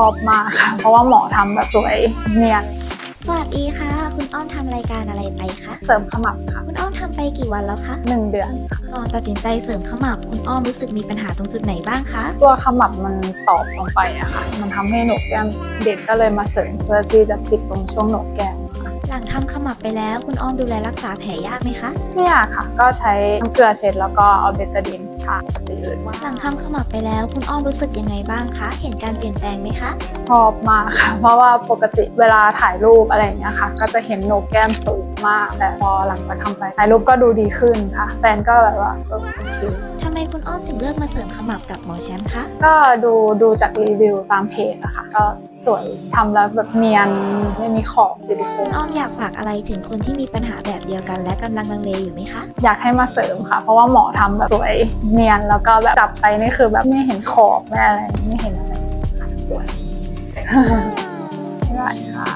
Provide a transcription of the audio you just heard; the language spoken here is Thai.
อบมากค่ะ เพราะว่าหมอทำแบบสวยเนียน สวัสดีค่ะ คุณอ้อมทำรายการอะไรไปคะ เสริมขมับค่ะคุณอ้อมทำไปกี่วันแล้วคะหนึ่งเดือนค่ะก่อนตัดสินใจเสริมขมับคุณอ้อมรู้สึกมีปัญหาตรงจุดไหนบ้างคะตัวขมับมันตอบลงไปอะค่ะ มันทำให้โหนกแก้มเด็กก็เลยมาเสริมเพื่อที่จะปิดตรงช่วงโหนกแก้มค่ะหลังทำขมับไปแล้ว คุณอ้อมดูแลรักษาแผลยากไหมคะ ไม่ยากค่ะ ก็ใช้น้ำเกลือเช็ดแล้วก็เอาเบตาดินทาปกติเลยหลังทำขมับไปแล้วคุณอ้อมรู้สึกยังไงบ้างคะ เห็นการเปลี่ยนแปลงไหมคะชอบมากค่ะ เพราะว่าปกติเวลาถ่ายรูปอะไรอย่างเงี้ยค่ะ ก็จะเห็นโหนกแก้มสูงมาก แต่พอหลังจากทำไปถ่ายรูปก็ดูดีขึ้นค่ะ แฟนก็แบบว่าเออโอเคทำไมคุณอ้อมถึงเลือกมาเสริมขมับกับหมอแชมป์คะ ก็ดูดูจากรีวิวตามเพจอะค่ะก็สวยทำแล้วแบบเนียนไม่มีขอบซิลิโคคุนณอ้อมอยากฝากอะไรถึงคนที่มีปัญหาแบบเดียวกัน และกำลังลังเลอยู่ไหมคะ อยากให้มาเสริมค่ะ เพราะว่าหมอทำแบบสวยเนียนแล้วก็แบบจับไปนี่คือแบบไม่เห็นขอบไม่อะไรไม่เห็นอะไรสวยไม่ได้ค่ะ